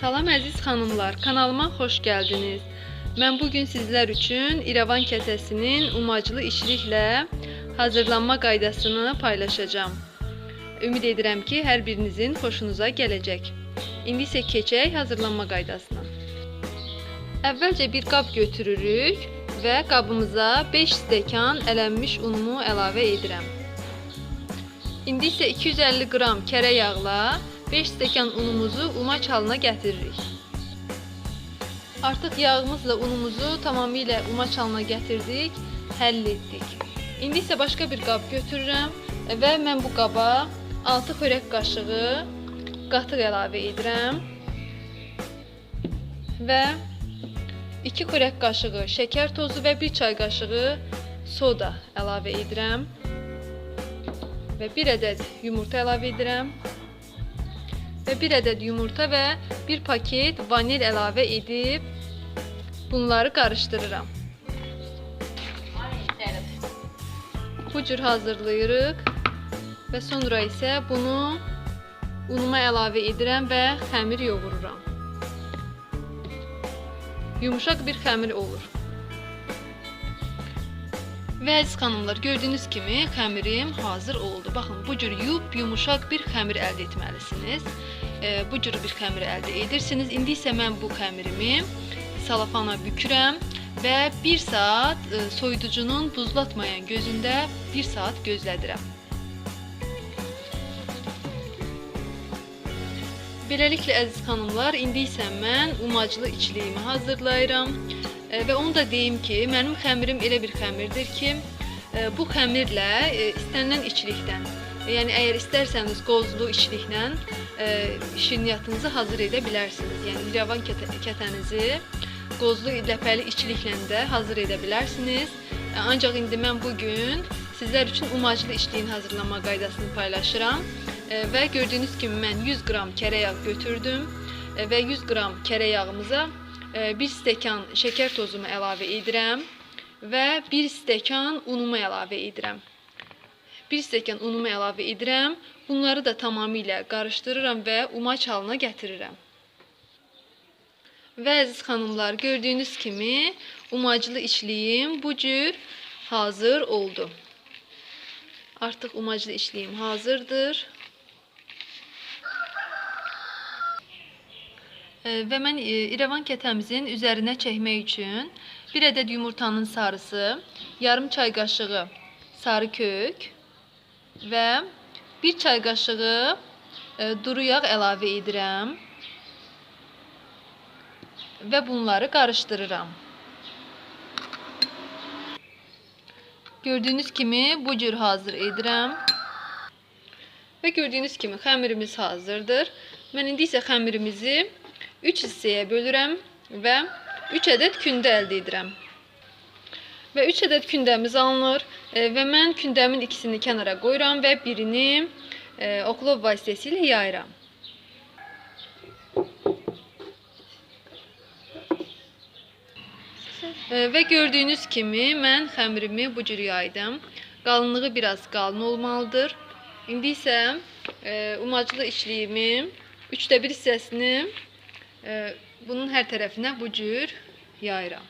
Salam əziz xanımlar, kanalıma xoş gəldiniz. Mən bu gün sizlər üçün İrəvan kətəsinin umaclı işliklə hazırlanma qaydasını paylaşacağam. Ümid edirəm ki, hər birinizin xoşunuza gələcək. İndi isə keçək hazırlanma qaydasına. Əvvəlcə bir qab götürürük və qabımıza 5 stəkan ələnmiş unumu əlavə edirəm. İndi isə 250 qram kərə yağla 5 stəkan unumuzu umaç halına gətiririk. Artıq yağımızla unumuzu tamamilə umaç halına gətirdik, həll etdik. İndi isə başqa bir qab götürürəm və mən bu qaba 6 xörək qaşığı qatıq əlavə edirəm və 2 xörək qaşığı şəkər tozu və 1 çay qaşığı soda əlavə edirəm və 1 ədəd yumurta əlavə edirəm və 1 ədəd yumurta və 1 paket vanil əlavə edib bunları qarışdırıram. Bu cür hazırlayırıq və sonra isə bunu unuma əlavə edirəm və xəmir yoğururam. Yumuşaq bir xəmir olur. Və əziz xanımlar, gördüyünüz kimi xəmirim hazır oldu. Baxın, bu cür yup yumuşaq bir xəmir əldə etməlisiniz. E, bu cür bir xəmir əldə edirsiniz. İndi isə mən bu xəmirimi salafana bükürəm və 1 saat e, soyuducunun buzlatmayan gözündə 1 saat gözlədirəm. Beləliklə əziz xanımlar, indi isə mən umaclı içliyimi hazırlayıram. E, və onu da deyim ki, mənim xəmirim elə bir xəmirdir ki, e, bu xəmirlə e, istənilən içlikdən, yəni əgər istərsəniz qozlu içliklə şirniyyatınızı hazır edə bilərsiniz. Yəni İrəvan kətə, kətənizi qozlu ləpəli içliklə də hazır edə bilərsiniz. Ancaq indi mən bu gün sizlər üçün umaclı içliyin hazırlama qaydasını paylaşıram. Və gördüyünüz kimi mən 100 qram kərə götürdüm və 100 qram kərə yağımıza 1 stəkan şəkər tozumu əlavə edirəm və 1 stəkan unumu əlavə edirəm. 1 stəkan unumu əlavə edirəm. Bunları da tamamilə qarışdırıram və umaç halına gətirirəm. Və əziz xanımlar, gördüyünüz kimi umaclı içliyim bu cür hazır oldu. Artıq umaclı içliyim hazırdır. Və mən e, İrəvan kətəmizin üzərinə çəkmək üçün 1 ədəd yumurtanın sarısı, yarım çay qaşığı sarı kök və 1 çay qaşığı e, duru yağ əlavə edirəm və bunları qarışdırıram. Gördüyünüz kimi bu cür hazır edirəm. Və gördüyünüz kimi xəmirimiz hazırdır. Mən indi isə xəmirimizi 3 hissəyə bölürəm və 3 ədəd kündə əldə edirəm. Və 3 ədəd kündəmiz alınır e, və mən kündəmin ikisini kənara qoyuram və birini e, oklov vasitəsilə yayıram. E, Və gördüyünüz kimi mən xəmirimi bu cür yaydım. Qalınlığı biraz qalın olmalıdır. İndi isə e, umaclı içliyimin 3də 1 hissəsini bunun hər tərəfinə bu cür yayıram.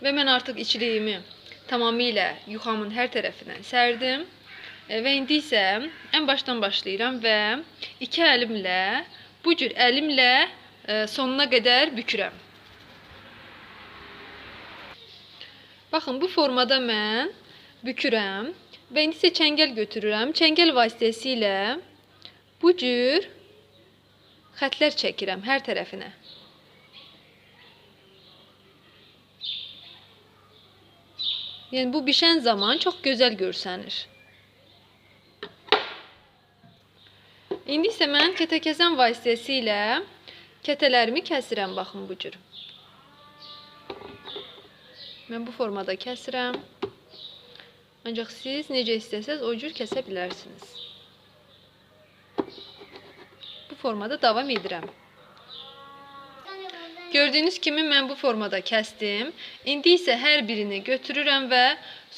Və mən artıq içliyimi tamamilə yuxamın hər tərəfindən sərdim. Və indi isə ən başdan başlayıram və iki əlimlə bu cür əlimlə e, sonuna qədər bükürəm. Baxın bu formada mən bükürəm indi isə çəngəl götürürəm. Çəngəl vasitəsilə bu cür xətlər çəkirəm hər tərəfinə. Yəni bu bişən zaman çox gözəl görsənir. İndi isə mən kətəkəsən vasitəsilə kətələrimi kəsirəm baxın bu cür. Mən bu formada kəsirəm. Ancak siz necə istəsəz o cür kəsə bilərsiniz. Bu formada davam edirəm. Gördüyünüz kimi mən bu formada kəsdim. İndi isə hər birini götürürəm və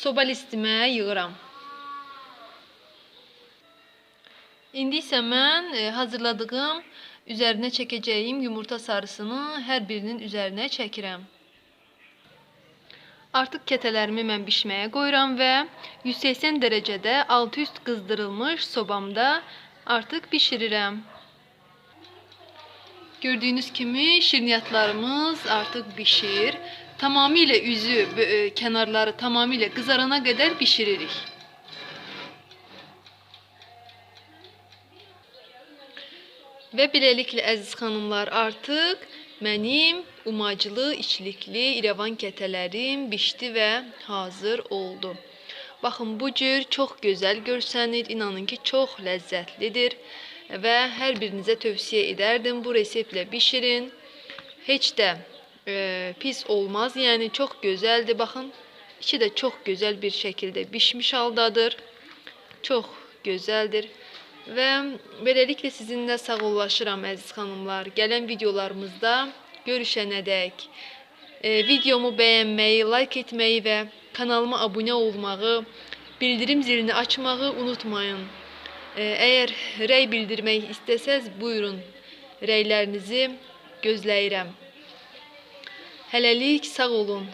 soba listimə yığıram. İndi isə mən e, hazırladığım üzərinə çəkəcəyim yumurta sarısını hər birinin üzərinə çəkirəm. Artıq kətələrimi mən bişməyə qoyuram və 180 dərəcədə altı üst qızdırılmış sobamda artıq bişirirəm. Gördüyünüz kimi şirniyyatlarımız artıq bişir. Tamamilə üzü, e, kənarları tamamilə qızarana qədər bişiririk. Və beləliklə əziz xanımlar, artıq mənim umacılı, içlikli İrəvan kətələrim bişdi və hazır oldu. Baxın, bu cür çox gözəl görsənir. İnanın ki, çox ləzzətlidir və hər birinizə tövsiyə edərdim bu reseptlə bişirin. Heç də e, pis olmaz. Yəni çox gözəldir. Baxın, içi də çox gözəl bir şəkildə bişmiş haldadır. Çox gözəldir. Və beləliklə sizinlə sağollaşıram əziz xanımlar. Gələn videolarımızda görüşənədək e, videomu bəyənməyi, like etməyi və kanalıma abunə olmağı, bildirim zilini açmağı unutmayın. E, əgər rəy bildirmək buyurun. Rəylərinizi gözləyirəm. Hələlik sağ olun.